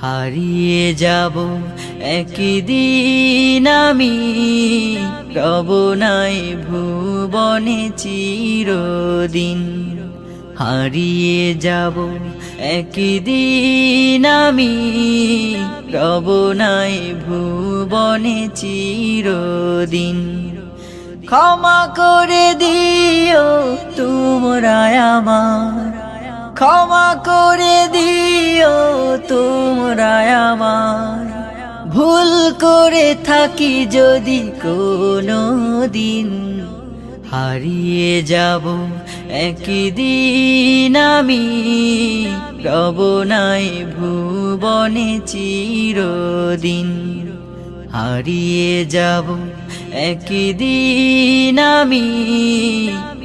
হারিয়ে যাব একদিন আমি। রব নাই ভুবনে চিরদিন। হারিয়ে যাব একদিন আমি। রব নাই ভুবনে চিরদিন। ক্ষমা করে দিও তোমরা আমার। ক্ষমা করে দিও তোমরা আমার। ভুল করে থাকি যদি কোনো দিন হারিয়ে যাব একদিন আমি। রব নাই ভুবনে চিরদিন। হারিয়ে যাব একদিন আমি।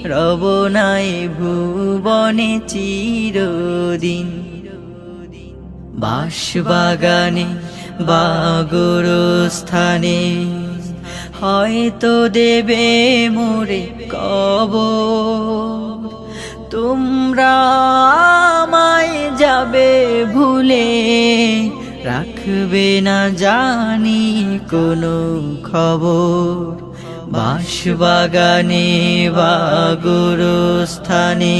রব নাই ভুবনে চিরদিন। বাঁশবাগানে বাগর স্থানে হয়তো দেবে মোরে কব তোমরা যাবে ভুলে। রাখবে না জানি কোনো খবর। বাঁশবাগানে বাগর স্থানে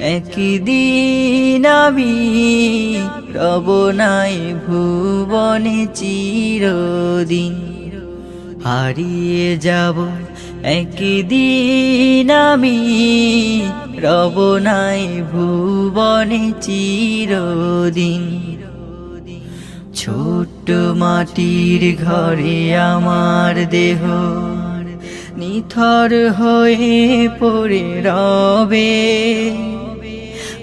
একদিন আমি রব নাই ভুবনে চিরদিন হারিয়ে যাব। একদিন আমি রব নাই ভুবনে চিরদিন ছোট্ট মাটির ঘরে আমার দেহ নিথর হয়ে পড়ে রবে।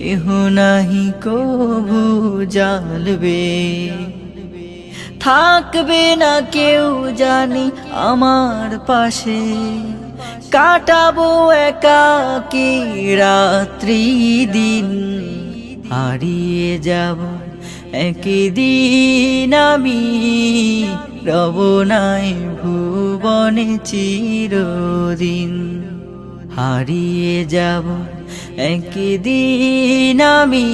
কেহ নাহি কভু জ্বালবে থাকবে না কেউ জানি আমার পাশে। কাটাবো একাকি রাত্রি দিন। হারিয়ে যাব একদিন আমি। রব নাই ভুবনে চিরদিন। হারিয়ে যাব একদিন আমি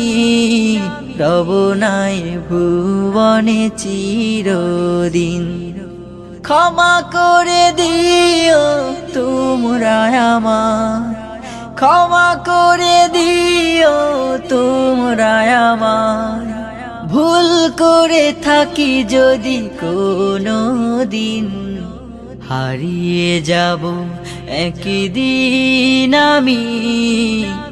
রব নাই ভুবনে চিরদিন। ক্ষমা করে দিও তোমরা আমার। ক্ষমা করে দিও তোমরা আমার। ভুল করে থাকি যদি কোনো দিন। হারিয়ে যাব একদিন আমি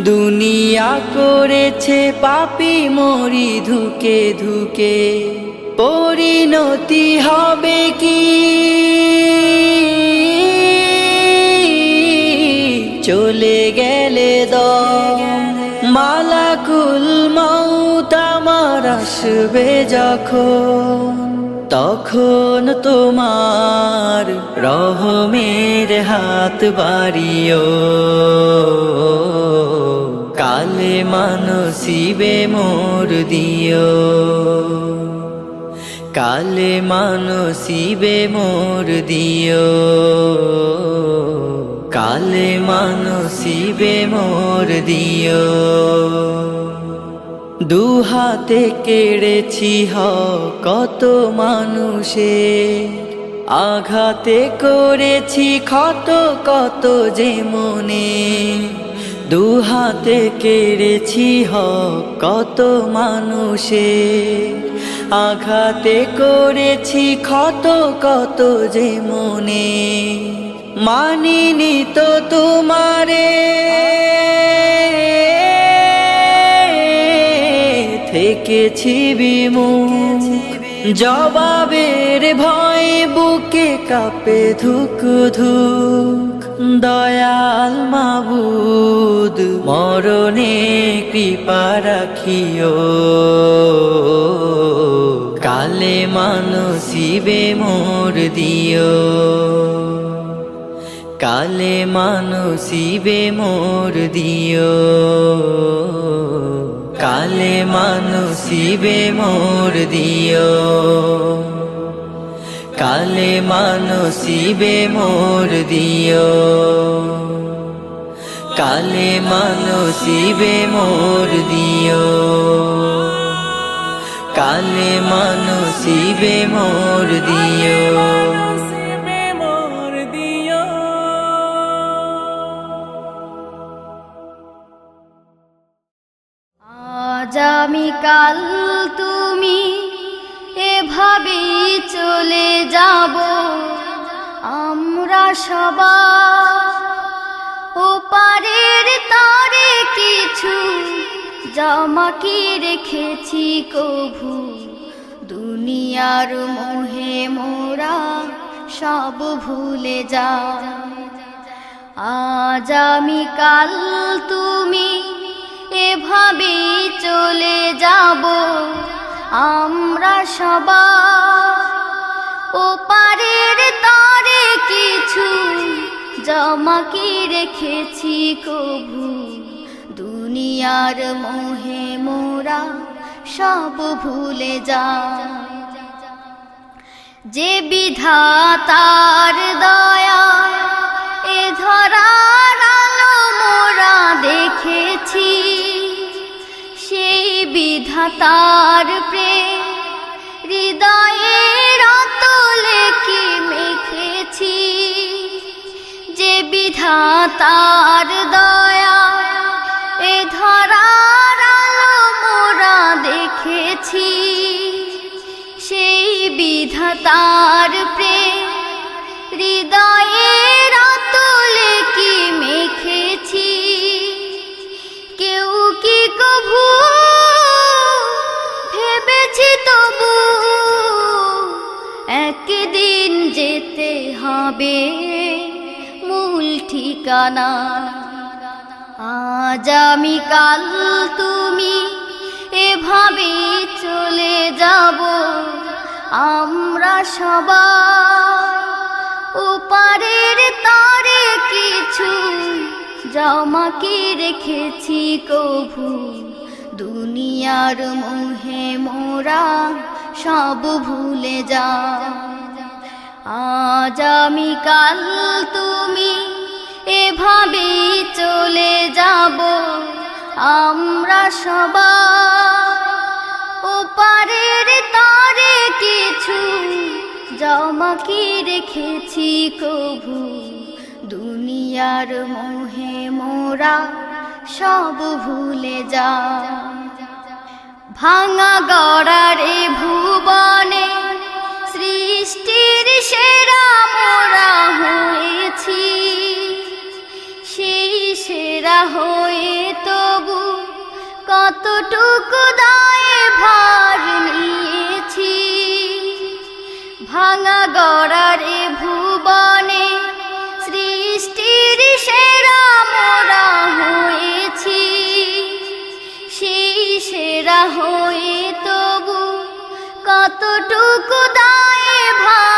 দুনিয়া করেছে পাপি মরি ধুকে ধুকে। পরিণতি হবে কি? চলে গেলে দ মালাকুল মৌত আমার আসবে যখন। তখন তোমার রহমের হাত বাড়িও। কালে মানসিবে মোর দিও। কালে মানসিবে মোর দিও। কালে মানসিবে মোর দিও। দু হাতে কেড়েছি হ কত মানুষে আঘাতে করেছি ক্ষত কত যে মনে দু হাতে কেড়েছি হ কত মানুষে আঘাতে করেছি ক্ষত কত যে মনে মানিনি তো তোমারে। থেকেছি বিমুখ জবাবের ভয় বুকে কাপে ধুক ধুক দয়াল মাবুদ, মরণে কৃপা রাখিও। কালে মানসিবে মোর দিও। কালে মানসিবে মোর দিও। কালে মানসিবে মোর দিও। কালে মানসিবে মোর দিও। কালে মানসিবে মোর দিও। কালে মানসিবে মোর দিও। আজ আমি কাল তুমি এভাবে চলে যাব। আমরা সবাই ও পারের তারে কিছু জামা কি রেখেছি কভু? দুনিয়ার মোহে মোরা সব ভুলে যা আজ আমি কাল তুমি এভাবে চলে যাব। আমরা সবাই ও পারের তারে কিছু জমা কি রেখেছি কভু দুনিয়ার মোহে মোরা সব ভুলে যা। যে বিধাতার দয়া, এ ধরার আলো মোরা দেখেছি। সেই বিধাতার প্রেম হৃদয়ের রতলে কি মেখেছি যে বিধাতার দয়া এ ধরার আলো মোরা দেখেছি। সেই বিধাতার একদিন যেতে হবে মূল ঠিকানা। আজ আমি কাল তুমি এভাবে চলে যাব। আমরা সবাই ওপারের তারে কিছু জমাকে রেখেছি কভু। দুনিয়ার মোহে মোরা সব ভুলে যা আজ আমি কাল তুমি এভাবে চলে যাব। আমরা সবাই ওপারের তারে কিছু জমা কি রেখেছি কভু দুনিয়ার মোহে মোরা সব ভুলে যা। ভাঙা গড়ারে কতটুকু দায়ে ভার নিয়েছি? ভাঙা গড়ারে ভুবনে সৃষ্টির সেরা মোরা হয়েছি। সেই সেরা হয়ে তবু কতটুকু দায়ে ভার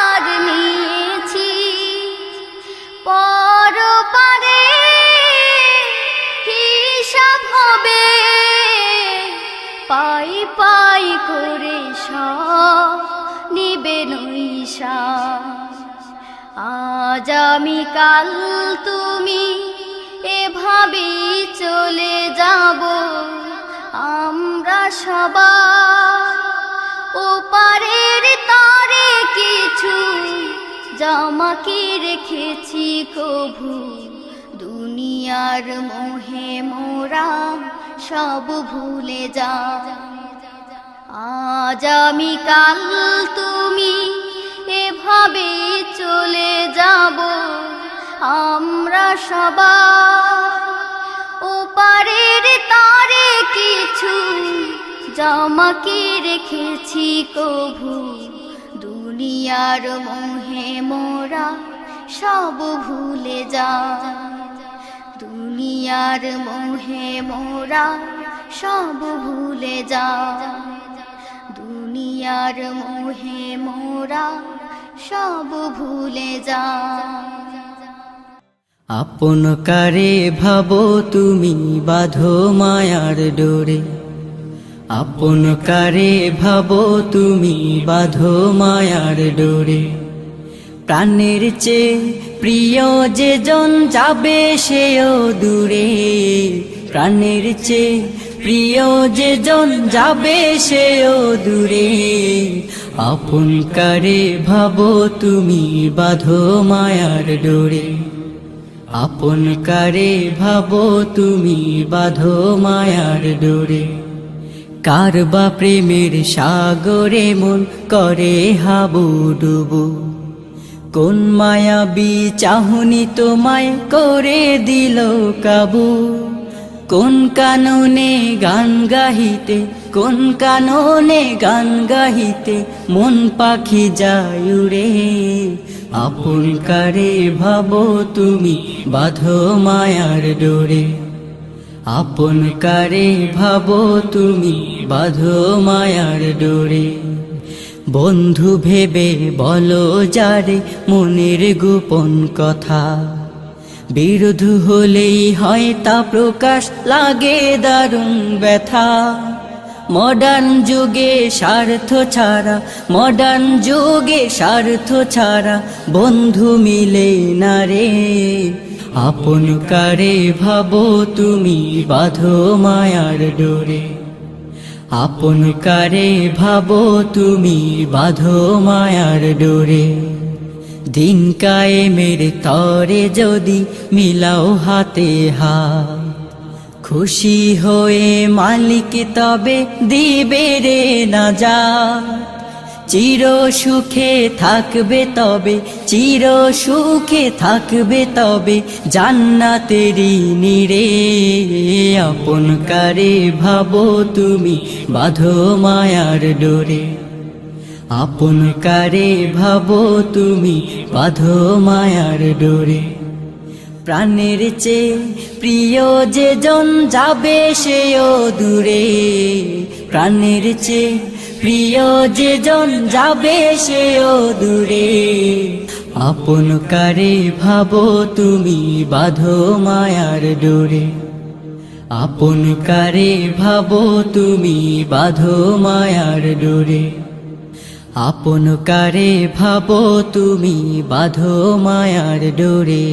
করে সব নৈশা। আজ আমি কাল তুমি এভাবে চলে যাব। আমরা সবাই ওপারের তারে কিছু জামা কি রেখেছি কভু। দুনিয়ার মোহে মোরা সব ভুলে যা আজ আমি কাল তুমি এভাবে চলে যাব। আমরা সবাই ওপারের তারে কিছু জামা কি রেখেছি কভু। দুনিয়ার মোহে মোরা সব ভুলে যা দুনিয়ার মোহে মোরা সব ভুলে যা দুনিয়ার মোহে মোরা সব ভুলে যা। আপন কারে ভাবো তুমি বাঁধো মায়ার ডোরে। আপন কারে ভাবো তুমি বাঁধো মায়ার ডোরে। প্রাণের চেয়ে প্রিয় যে জন যাবে সেও দূরে। প্রাণের চেয়ে প্রিয় যে জন যাবে সেও দূরে। আপন কারে ভাবো তুমি বাঁধো মায়ার ডোরে। আপন কারে ভাবো তুমি বাঁধো মায়ার ডোরে। কার বা প্রেমের সাগরে মন করে হাবু ডুবু। কোন মায়াবী চাহনি তোমায় করে দিল কাবু। কোন কাননে গান গাহিতে, কোন কাননে গান গাহিতে মন পাখি যায় উড়ে আপন কারে ভাবো তুমি বাঁধো মায়ার ডোরে? আপন কারে ভাবো তুমি বাঁধো মায়ার ডোরে? বন্ধু ভেবে বলো যারে মনের গোপন কথা। বিরোধ হলেই হয় তা প্রকাশ, লাগে দারুণ ব্যথা। মডার্ন যুগে স্বার্থ ছাড়া, মডার্ন যুগে স্বার্থ ছাড়া বন্ধু মিলে না রে। আপন কারে ভাবো তুমি বাঁধো মায়ার ডোরে। আপন কারে ভাবো তুমি বাঁধো মায়ার ডোরে। দিন কায়েমের তরে যদি মিলাও হাতে হাত। খুশি হয়ে মালিক তবে দিবে রে না যা চির সুখে থাকবে তবে, চির সুখে থাকবে তবে জান্নাতেরি নিরে। আপন কারে ভাবো তুমি বাঁধো মায়ার ডোরে। আপন কারে ভাবো তুমি বাঁধো মায়ার ডোরে। প্রাণের চেয়ে প্রিয় যে জন যাবে সেও দূরে। প্রাণের চেয়ে প্রিয় যে জন যাবে সেও দূরে। আপন কারে ভাবো তুমি বাঁধো মায়ার ডোরে। আপন কারে ভাবো তুমি বাঁধো মায়ার ডোরে। আপন কারে ভাবো তুমি বাঁধো মায়ার ডোরে।